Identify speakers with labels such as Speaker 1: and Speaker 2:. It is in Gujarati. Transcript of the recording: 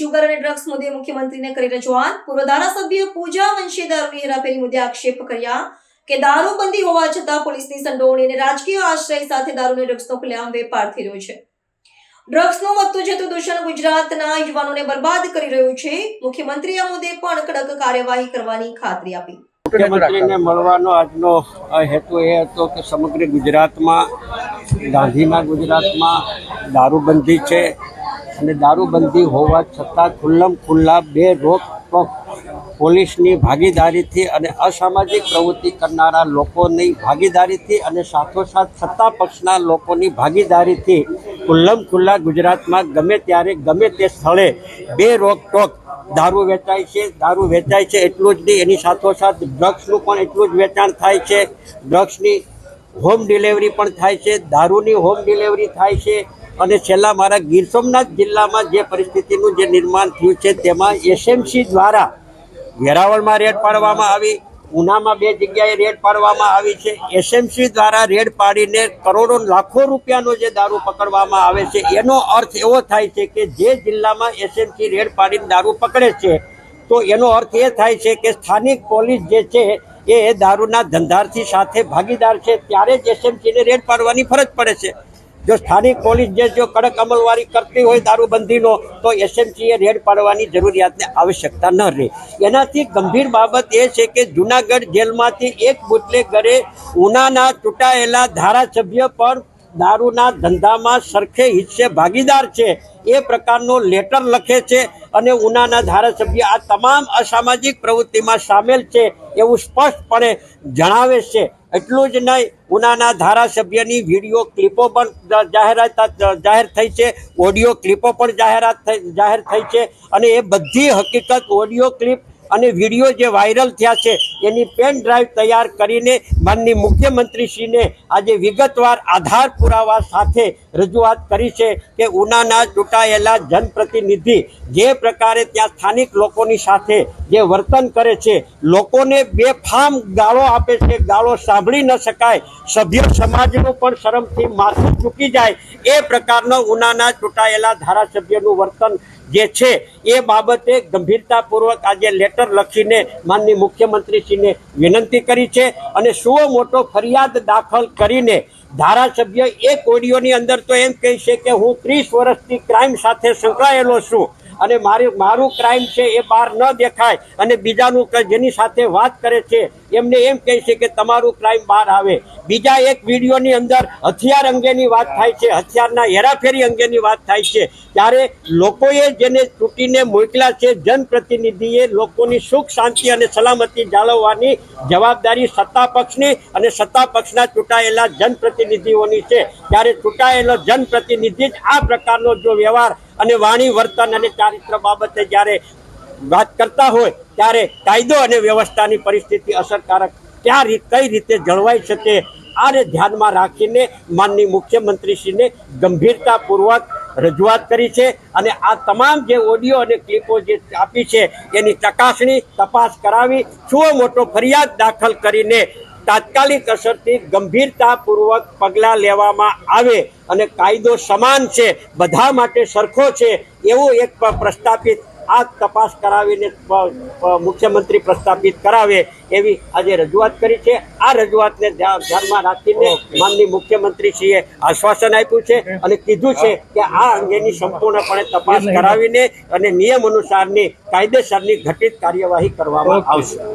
Speaker 1: જુગાર અને ડ્રગ્સ મુદ્દે મુખ્યમંત્રીને કરી રજૂઆત. પૂર્વ ધારાસભ્ય પૂજા વંશી દારૂની હેરાફેરી મુદ્દે આક્ષેપ કર્યા કે દારૂબંધી હોવા છતાં પોલીસની સંડોવણી અને રાજકીય આશ્રય સાથે દારૂ અને ડ્રગ્સનો ખુલ્લેઆમ વેપાર થઈ રહ્યો છે. ડ્રગ્સનું વધતું જતું દૂષણ ગુજરાતના યુવાનોને બરબાદ કરી રહ્યું છે. મુખ્યમંત્રી આ મુદ્દે પણ કડક કાર્યવાહી કરવાની ખાતરી આપી.
Speaker 2: મુખ્યમંત્રીને મળવાનો આજનો હેતુ એ હતો કે સમગ્ર ગુજરાતમાં, ગાંધીના ગુજરાતમાં દારૂબંધી છે. અને દારૂબંધી હોવા છતાં ખુલ્લમ ખુલ્લા બે રોક પોલીસની ભાગીદારીથી અને અસામાજિક પ્રવૃત્તિ કરનારા લોકોની ભાગીદારીથી અને સાથોસાથ સત્તા પક્ષના લોકોની ભાગીદારીથી ખુલ્લમ ખુલ્લા ગુજરાતમાં ગમે ત્યારે, ગમે તે સ્થળે બે રોકટોક દારૂ વેચાય છે, દારૂ વેચાય છે એટલું જ નહીં, એની સાથોસાથ ડ્રગ્સનું પણ એટલું જ વેચાણ થાય છે, ડ્રગ્સની હોમ ડિલિવરી પણ થાય છે, દારૂની હોમ ડિલિવરી થાય છે અને છેલ્લા મારા ગીર સોમનાથ જિલ્લામાં જે પરિસ્થિતિનું જે નિર્માણ થયું છે, તેમાં એસએમસી દ્વારા વેરાવળમાં રેડ પાડવામાં આવી, ઉનામાં બે જગ્યાએ રેડ પાડવામાં આવી છે. એસએમસી દ્વારા રેડ પાડીને કરોડો, લાખો રૂપિયાનો જે દારૂ પકડવામાં આવે છે, એનો અર્થ એવો થાય છે કે જે જિલ્લામાં એસએમસી રેડ પાડીને દારૂ પકડે છે, તો એનો અર્થ એ થાય છે કે સ્થાનિક પોલીસ જે છે, એ દારૂના ધંધાર્થી સાથે ભાગીદાર છે, ત્યારે જ એસએમસીને રેડ પાડવાની ફરજ પડે છે. જો સ્થાનિક પોલીસ જે જો કડક અમલવારી કરતી હોય દારૂબંધીનો, તો એસએમસીએ રેડ પાડવાની જરૂરિયાતને આવશ્યકતા ન રહે. એનાથી ગંભીર બાબત એ છે કે જુનાગઢ જેલમાંથી એક બુટલેગરે ઉનાના ચૂંટાયેલા ધારાસભ્ય પણ દારૂના ધંધામાં સરખે હિસ્સે ભાગીદાર છે. એ પ્રકારનો લેટર લખે છે અને ઉનાના ધારાસભ્ય આ તમામ અસામાજિક પ્રવૃત્તિમાં સામેલ છે એવું સ્પષ્ટપણે જણાવે છે. એટલું જ નહીં, ઉનાના ધારાસભ્યની વીડિયો ક્લિપો પણ જાહેરાત જાહેર થઈ છે. ઓડિયો ક્લિપો પણ જાહેરાત જાહેર થઈ છે અને એ બધી હકીકત ઓડિયો ક્લિપ અને વીડિયો જે વાયરલ થયા છે, એની પેન ડ્રાઈવ તૈયાર કરીને માનની મુખ્યમંત્રીશ્રીને આજે વિગતવાર આધાર પુરાવા સાથે રજૂઆત કરી છે કે ઉનાના ચૂંટાયેલા જનપ્રતિનિધિ જે પ્રકારે ત્યાં સ્થાનિક લોકોની સાથે જે વર્તન કરે છે, લોકોને બેફામ ગાળો આપે છે, ગાળો સાંભળી ન શકાય, સભ્ય સમાજનું પણ શરમથી માથું ચૂકી જાય, એ પ્રકારનો ઉનાના ચૂંટાયેલા ધારાસભ્યનું વર્તન જે છે, એ બાબતે ગંભીરતાપૂર્વક આજે લેટર લખીને માનની મુખ્યમંત્રીશ્રીને વિનંતી કરી છે અને સુઓ મોટો ફરિયાદ દાખલ કરીને ધારાસભ્ય એક ઓડિયોની અંદર તો એમ કહી છે કે હું ત્રીસ વર્ષથી ક્રાઇમ સાથે સંકળાયેલો છું. અને મારી, મારું ક્રાઇમ છે એ બહાર ન દેખાય. અને બીજાનું જેની સાથે વાત કરે છે, એમને એમ કહે છે કે તમારું ક્રાઇમ બહાર આવે. બીજા એક વિડીયોની અંદર હથિયાર અંગેની વાત થાય છે, હથિયારના હેરાફેરી અંગેની વાત થાય છે. ત્યારે લોકોએ જેને ચૂંટીને મોકલ્યા છે, જનપ્રતિનિધિએ લોકોની સુખ, શાંતિ અને સલામતી જાળવવાની જવાબદારી સત્તા પક્ષની અને સત્તા પક્ષના ચૂંટાયેલા જનપ્રતિનિધિઓની છે. ત્યારે ચૂંટાયેલો જનપ્રતિનિધિ જ આ પ્રકારનો જો વ્યવહાર અને વાણી, વર્તન અને ચારિત્ર બાબતે જ્યારે વાત કરતા હોય, ત્યારે કાયદો અને વ્યવસ્થાની પરિસ્થિતિ અસરકારક ક્યાં કઈ રીતે જળવાઈ શકે, આને ધ્યાનમાં રાખીને માનની મુખ્યમંત્રીશ્રીને ગંભીરતાપૂર્વક રજૂઆત કરી છે અને આ તમામ જે ઓડિયો અને ક્લિપો જે આપી છે, એની ચકાસણી, તપાસ કરાવી શું મોટો ફરિયાદ દાખલ કરીને તાત્કાલિક અસરથી ગંભીરતાપૂર્વક પગલાં લેવામાં આવે અને કાયદો સમાન છે બધા માટે સરખો છે એવું એક પ્રસ્થાપિત આ તપાસ કરાવીને મુખ્યમંત્રી પ્રસ્થાપિત કરાવે એવી આજે રજૂઆત કરી છે. આ રજૂઆતને ધ્યાનમાં રાખીને માનની મુખ્યમંત્રીશ્રીએ આશ્વાસન આપ્યું છે અને કીધું છે કે આ અંગેની સંપૂર્ણપણે તપાસ કરાવીને અને નિયમ અનુસારની કાયદેસરની ઘટિત કાર્યવાહી કરવામાં આવશે.